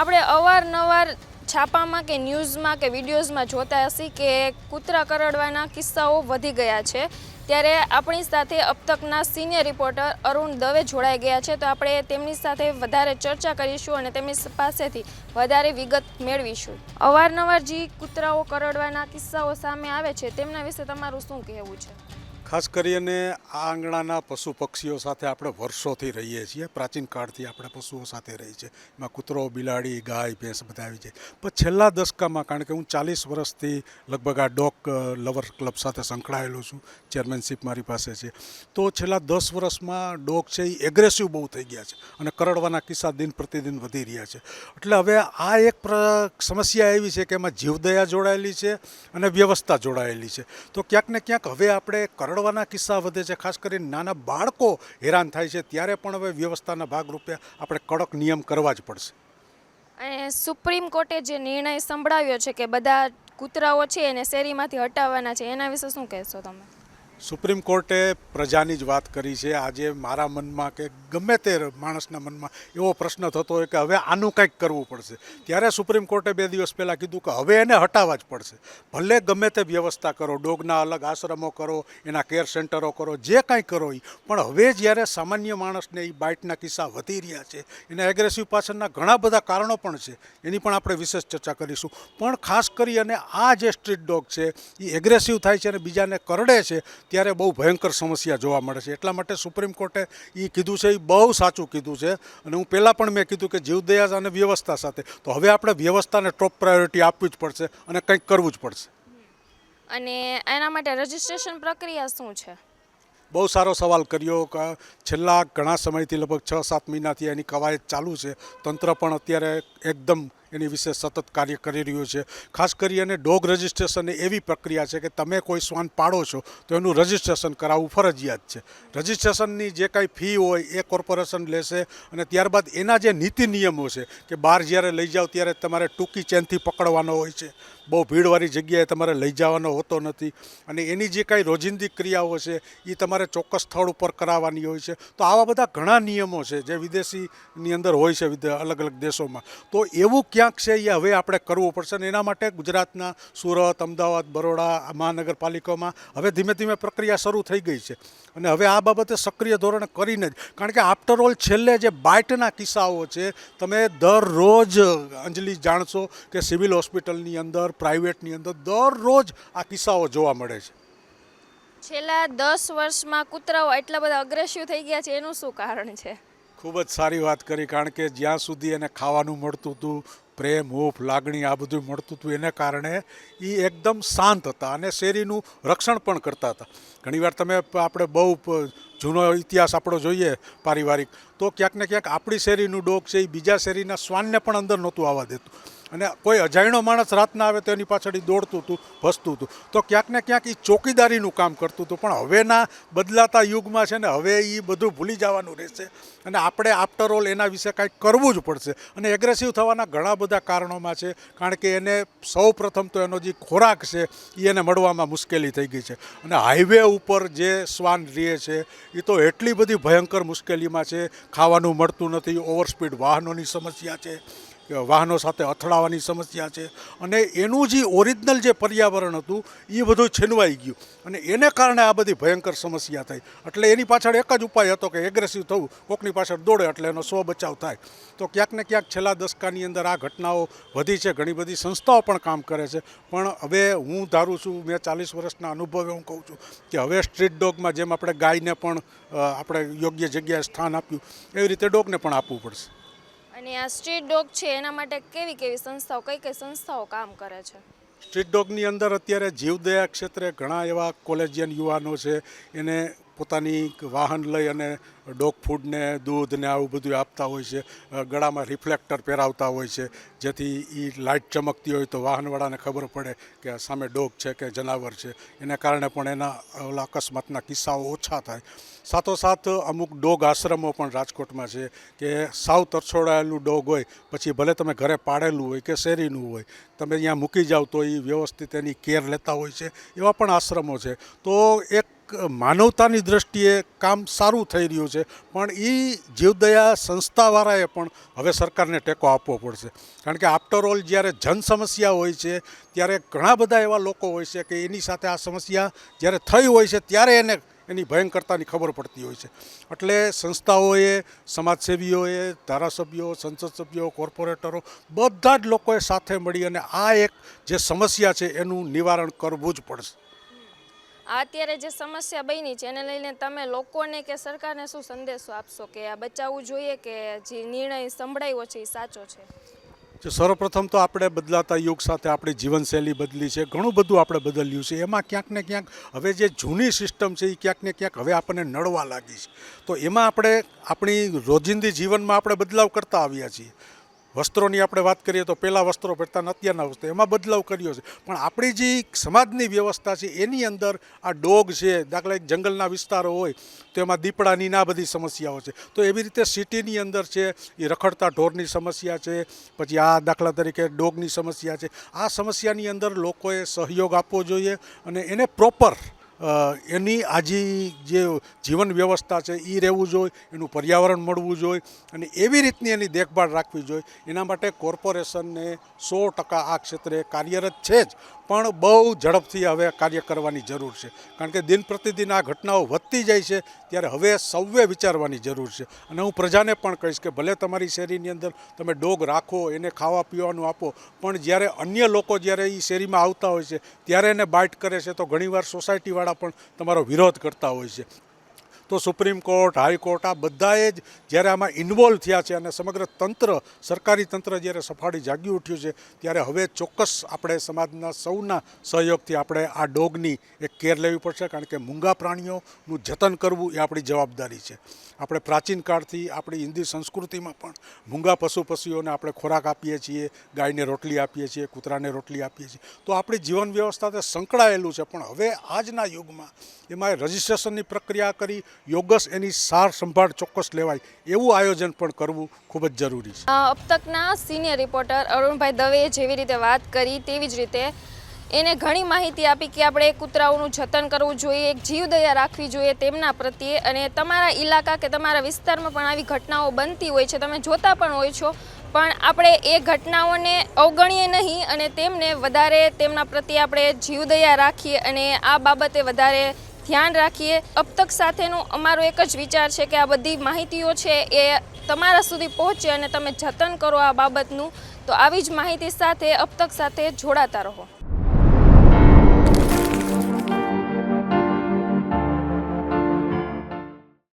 આપણે અવારનવાર છાપામાં કે ન્યૂઝમાં કે વિડીયોઝમાં જોતા હશી કે કૂતરા કરડવાના કિસ્સાઓ વધી ગયા છે. ત્યારે આપણી સાથે અબ તકના સિનિયર રિપોર્ટર અરુણ દવે જોડાઈ ગયા છે. તો આપણે તેમની સાથે વધારે ચર્ચા કરીશું અને તેમની પાસેથી વધારે વિગત મેળવીશું. અવારનવાર જે કૂતરાઓ કરડવાના કિસ્સાઓ સામે આવે છે, તેમના વિશે તમારું શું કહેવું છે? ખાસ કરીને આ આંગણાના પશુ પક્ષીઓ સાથે આપણે વર્ષોથી રહીએ છીએ. પ્રાચીન કાળથી આપણે પશુઓ સાથે રહીએ છીએ એમાં કૂતરો, બિલાડી, ગાય, ભેંસ બધા આવી જાય. પણ છેલ્લા દશકામાં કારણ કે હું ચાલીસ વર્ષથી લગભગ આ ડોગ લવર ક્લબ સાથે સંકળાયેલો છું, ચેરમેનશીપ મારી પાસે છે. તો છેલ્લા દસ વર્ષમાં ડોગ છે એ એગ્રેસિવ બહુ થઈ ગયા છે અને કરડવાના કિસ્સા દિન પ્રતિદિન વધી રહ્યા છે. એટલે હવે આ એક સમસ્યા એવી છે કે એમાં જીવદયા જોડાયેલી છે અને વ્યવસ્થા જોડાયેલી છે. તો ક્યાંક ને ક્યાંક હવે આપણે કરડવાના કિસ્સા વધે છે. ખાસ કરીને નાના બાળકો હેરાન થાય છે. ત્યારે પણ હવે વ્યવસ્થાના ભાગરૂપે આપણે કડક નિયમ કરવા જ પડશે. અને સુપ્રીમ કોર્ટે જે નિર્ણય સંભળાવ્યો છે કે બધા કૂતરાઓ છે એને શેરીમાંથી હટાવવાના છે, એના વિશે શું કહેશો તમે? સુપ્રીમ કોર્ટે પ્રજાની જ વાત કરી છે. આજે મારા મનમાં કે ગમે તે માણસના મનમાં એવો પ્રશ્ન થતો હોય કે હવે આનું કંઈક કરવું પડશે. ત્યારે સુપ્રીમ કોર્ટે બે દિવસ પહેલાં કીધું કે હવે એને હટાવવા જ પડશે. ભલે ગમે તે વ્યવસ્થા કરો, ડોગના અલગ આશ્રમો કરો, એના કેર સેન્ટરો કરો, જે કાંઈ કરો એ પણ હવે જ્યારે સામાન્ય માણસને એ બાઇટના કિસ્સા વધી રહ્યા છે, એના એગ્રેસિવ પાછળના ઘણા બધા કારણો પણ છે, એની પણ આપણે વિશેષ ચર્ચા કરીશું. પણ ખાસ કરી અને આ જે સ્ટ્રીટ ડોગ છે એ એગ્રેસિવ થાય છે અને બીજાને કરડે છે ત્યારે બહુ ભયંકર સમસ્યા જોવા મળે છે. એટલા માટે સુપ્રીમ કોર્ટે એ કીધું છે એ બહુ સાચું કીધું છે અને હું પહેલાં પણ મેં કીધું કે જીવદયા અને વ્યવસ્થા સાથે. તો હવે આપણે વ્યવસ્થાને ટોપ પ્રાયોરિટી આપવી જ પડશે અને કંઈક કરવું જ પડશે. અને એના માટે રજિસ્ટ્રેશન પ્રક્રિયા શું છે? બહુ સારો સવાલ કર્યો કે છેલ્લા ઘણા સમયથી લગભગ છ સાત મહિનાથી એની કવાયત ચાલુ છે. તંત્ર પણ અત્યારે એકદમ એની વિશે સતત કાર્ય કરી રહ્યું છે. ખાસ કરી અને ડોગ રજિસ્ટ્રેશન એવી પ્રક્રિયા છે કે તમે કોઈ શ્વાન પાડો છો તો એનું રજિસ્ટ્રેશન કરાવવું ફરજિયાત છે. રજિસ્ટ્રેશનની જે કાંઈ ફી હોય એ કોર્પોરેશન લેશે અને ત્યારબાદ એના જે નીતિ નિયમો છે કે બહાર જ્યારે લઈ જાઓ ત્યારે તમારે ટૂંકી ચેનથી પકડવાનો હોય છે. બહુ ભીડવાળી જગ્યાએ તમારે લઈ જવાનો હોતો નથી અને એની જે કાંઈ રોજિંદી ક્રિયાઓ છે એ તમારે ચોક્કસ સ્થળ ઉપર કરાવવાની હોય છે. તો આવા બધા ઘણા નિયમો છે જે વિદેશીની અંદર હોય છે અલગ અલગ દેશોમાં. તો એવું ક્યાંક છે એ હવે આપણે કરવું પડશે અને એના માટે ગુજરાતના સુરત અમદાવાદ બરોડા મહાનગરપાલિકામાં હવે ધીમે ધીમે પ્રક્રિયા શરૂ થઈ ગઈ છે. અને હવે આ બાબતે સક્રિય ધોરણે કરીને જ કારણ કે આફ્ટર ઓલ છેલ્લે જે બાઇટના કિસ્સાઓ છે તમે દરરોજ અંજલિ જાણશો કે સિવિલ હોસ્પિટલની અંદર પ્રાઇવેટની અંદર દરરોજ આ કિસ્સાઓ જોવા મળે છે. છેલ્લા દસ વર્ષમાં કૂતરાઓ એટલા બધા અગ્રેસિવ થઈ ગયા છે એનું શું કારણ છે? ખૂબ જ સારી વાત કરી કારણ કે જ્યાં સુધી એને ખાવાનું મળતું હતું પ્રેમ હૂફ લાગણી આ બધું મળતું હતું. એને કારણે એ એકદમ શાંત હતા અને શેરીનું રક્ષણ પણ કરતા હતા. ઘણીવાર તમે આપણે બહુ જૂનો ઇતિહાસ આપણો જોઈએ પારિવારિક, તો ક્યાંક ને ક્યાંક આપણી શેરીનું ડોગ છે એ બીજા શેરીના શ્વાનને પણ અંદર નહોતું આવવા દેતું. અને કોઈ અજાણ્યો માણસ રાતના આવે તો એની પાછળ દોડતું હતું, ભસતું હતું. તો ક્યાંક ને ક્યાંક એ ચોકીદારીનું કામ કરતું હતું. પણ હવેના બદલાતા યુગમાં છે ને, હવે એ બધું ભૂલી જવાનું રહેશે. અને આપણે આફ્ટર ઓલ એના વિશે કાંઈક કરવું જ પડશે. અને એગ્રેસિવ થવાના ઘણા બધા કારણોમાં છે. કારણ કે એને સૌ પ્રથમ તો એનો જે ખોરાક છે એ એને મળવામાં મુશ્કેલી થઈ ગઈ છે. અને હાઈવે ઉપર જે શ્વાન રહે છે એ તો એટલી બધી ભયંકર મુશ્કેલીમાં છે. ખાવાનું મળતું નથી ઓવરસ્પીડ વાહનોની સમસ્યા છે. વાહનો સાથે અથડાવાની સમસ્યા છે. અને એનું જે ઓરિજિનલ જે પર્યાવરણ હતું એ બધું છીનવાઈ ગયું. અને એને કારણે આ બધી ભયંકર સમસ્યા થઈ. એટલે એની પાછળ એક જ ઉપાય હતો કે એગ્રેસિવ થવું. કોકની પાછળ દોડે એટલે એનો સ્વ બચાવ થાય. તો ક્યાંક ને ક્યાંક છેલ્લા દશકાની અંદર આ ઘટનાઓ વધી છે. ઘણી બધી સંસ્થાઓ પણ કામ કરે છે. પણ હવે હું ધારું છું, મેં ચાલીસ વર્ષના અનુભવે હું કહું છું કે હવે સ્ટ્રીટ ડોગમાં જેમ આપણે ગાયને પણ આપણે યોગ્ય જગ્યાએ સ્થાન આપ્યું, એવી રીતે ડોગને પણ આપવું પડશે. અને આ સ્ટ્રીટ ડોગ છે, એના માટે કેવી કેવી સંસ્થાઓ, કઈ કઈ સંસ્થાઓ કામ કરે છે? સ્ટ્રીટ ડોગની અંદર અત્યારે જીવદયા ક્ષેત્રે ઘણા એવા કોલેજિયન યુવાનો છે. એને પોતાની વાહન લઈ અને ડોગ ફૂડને દૂધ ને આવું બધું આપતા હોય છે. ગળામાં રિફ્લેક્ટર પહેરાવતા હોય છે. જેથી એ લાઇટ ચમકતી હોય તો વાહનવાળાને ખબર પડે કે સામે ડોગ છે કે જનાવર છે. એને કારણે પણ એના ઓલા અકસ્માતના કિસ્સાઓ ઓછા થાય. સાથોસાથ અમુક ડોગ આશ્રમો પણ રાજકોટમાં છે કે સાવ તરછોડાયેલું ડોગ હોય, પછી ભલે તમે ઘરે પાડેલું હોય કે શેરીનું હોય, તમે ત્યાં મૂકી જાઓ તો એ વ્યવસ્થિત એની કેર લેતા હોય છે. એવા પણ આશ્રમો છે. તો એક માનવતાની દ્રષ્ટિએ કામ સારું થઈ રહ્યું છે, પણ એ જીવદયા સંસ્થાવાળાએ પણ હવે સરકારને ટેકો આપવો પડશે. કારણ કે આફ્ટર ઓલ જ્યારે જન સમસ્યા હોય છે, ત્યારે ઘણા બધા એવા લોકો હોય છે કે એની સાથે આ સમસ્યા જ્યારે થઈ હોય છે, ત્યારે એને એની ભયંકરતાની ખબર પડતી હોય છે. એટલે સંસ્થાઓએ, સમાજસેવીઓએ, ધારાસભ્યો, સંસદ સભ્યો, કોર્પોરેટરો બધા જ લોકોએ સાથે મળી અને આ એક જે સમસ્યા છે, એનું નિવારણ કરવું જ પડશે. અત્યારે જે સમસ્યા બની છે, એને લઈને તમે લોકોને કે સરકારને શું સંદેશો આપશો કે આ બચાવવું જોઈએ કે જે નિર્ણય સંભળાયો છે એ સાચો છે? જે સર્વપ્રથમ તો આપણે બદલાતા યુગ સાથે આપણી જીવનશૈલી બદલી છે, ઘણું બધું આપણે બદલ્યું છે. એમાં ક્યાંક ને ક્યાંક હવે જે જૂની સિસ્ટમ છે, એ ક્યાંક ને ક્યાંક હવે આપણને નડવા લાગી છે. તો એમાં આપણે આપણી રોજિંદી જીવનમાં આપણે બદલાવ કરતા આવ્યા છીએ. વસ્ત્રોની આપણે વાત કરીએ તો પહેલાં વસ્ત્રો પહેરતા અત્યારના વસ્ત્રો, એમાં બદલાવ કર્યો છે. પણ આપણી જે સમાજની વ્યવસ્થા છે, એની અંદર આ ડોગ છે, દાખલા એક જંગલના વિસ્તારો હોય, તો એમાં દીપડાની ના બધી સમસ્યાઓ છે. તો એવી રીતે સિટીની અંદર છે, એ રખડતા ઢોરની સમસ્યા છે, પછી આ દાખલા તરીકે ડોગની સમસ્યા છે. આ સમસ્યાની અંદર લોકોએ સહયોગ આપવો જોઈએ અને એને પ્રોપર એની આજી જે જીવન વ્યવસ્થા છે એ રહેવું જોઈએ, એનું પર્યાવરણ મળવું જોઈએ અને એવી રીતની એની દેખભાળ રાખવી જોઈએ. એના માટે કોર્પોરેશનને સો ટકા આ ક્ષેત્રે કાર્યરત છે જ. પણ બહુ ઝડપથી હવે કાર્ય કરવાની જરૂર છે. કારણ કે દિન પ્રતિદિન આ ઘટનાઓ વધતી જાય છે, ત્યારે હવે સૌએ વિચારવાની જરૂર છે. અને હું પ્રજાને પણ કહીશ કે ભલે તમારી શેરીની અંદર તમે ડોગ રાખો, એને ખાવા પીવાનું આપો, પણ જ્યારે અન્ય લોકો જ્યારે એ શેરીમાં આવતા હોય છે, ત્યારે એને બાઇટ કરે છે, તો ઘણીવાર સોસાયટીવાળા પણ તમારો વિરોધ કરતા હોય છે. તો સુપ્રીમ કોર્ટ હાઈકોર્ટ આ બધાએ જ જ્યારે આમાં ઇન્વોલ્વ થયા છે અને સમગ્ર તંત્ર, સરકારી તંત્ર જ્યારે સફાળી જાગી ઉઠ્યું છે, ત્યારે હવે ચોક્કસ આપણે સમાજના સૌના સહયોગથી આપણે આ ડોગની એક કેર લેવી પડશે, કારણ કે મૂંગા પ્રાણીઓનું જતન કરવું એ આપણી જવાબદારી છે. આપણે પ્રાચીન કાળથી આપણી હિન્દી સંસ્કૃતિમાં પણ મૂંગા પશુ પશુઓને આપણે ખોરાક આપીએ છીએ, ગાયને રોટલી આપીએ છીએ, કૂતરાને રોટલી આપીએ છીએ. તો આપણી જીવન વ્યવસ્થા સંકળાયેલું છે, પણ હવે આજના યુગમાં એમાં રજિસ્ટ્રેશનની પ્રક્રિયા કરી યોગસ એની સાર સંભાળ ચોક્કસ લેવાય એવું આયોજન પણ કરવું ખૂબ જ જરૂરી છે. અપ તકના સિનિયર રિપોર્ટર અરુણભાઈ દવેએ જેવી રીતે વાત કરી તેવી જ રીતે એને ઘણી માહિતી આપી કે આપણે કૂતરાઓનું જતન કરવું જોઈએ, એક જીવદયા રાખવી જોઈએ તેમના પ્રત્યે અને તમારા ઇલાકા કે તમારા વિસ્તારમાં પણ આવી ઘટનાઓ બનતી હોય છે, તમે જોતા પણ હોય છો, પણ આપણે એ ઘટનાઓને અવગણીએ નહીં અને તેમને વધારે તેમના પ્રત્યે આપણે જીવદયા રાખીએ અને આ બાબતે વધારે ધ્યાન રાખીએ. અબતક સાથેનો અમારો એક જ વિચાર છે કે આ બધી માહિતીઓ છે એ તમારા સુધી પહોંચે અને તમે જતન કરો આ બાબતનું. તો આવી જ માહિતી સાથે અપતક સાથે જોડાતા રહો.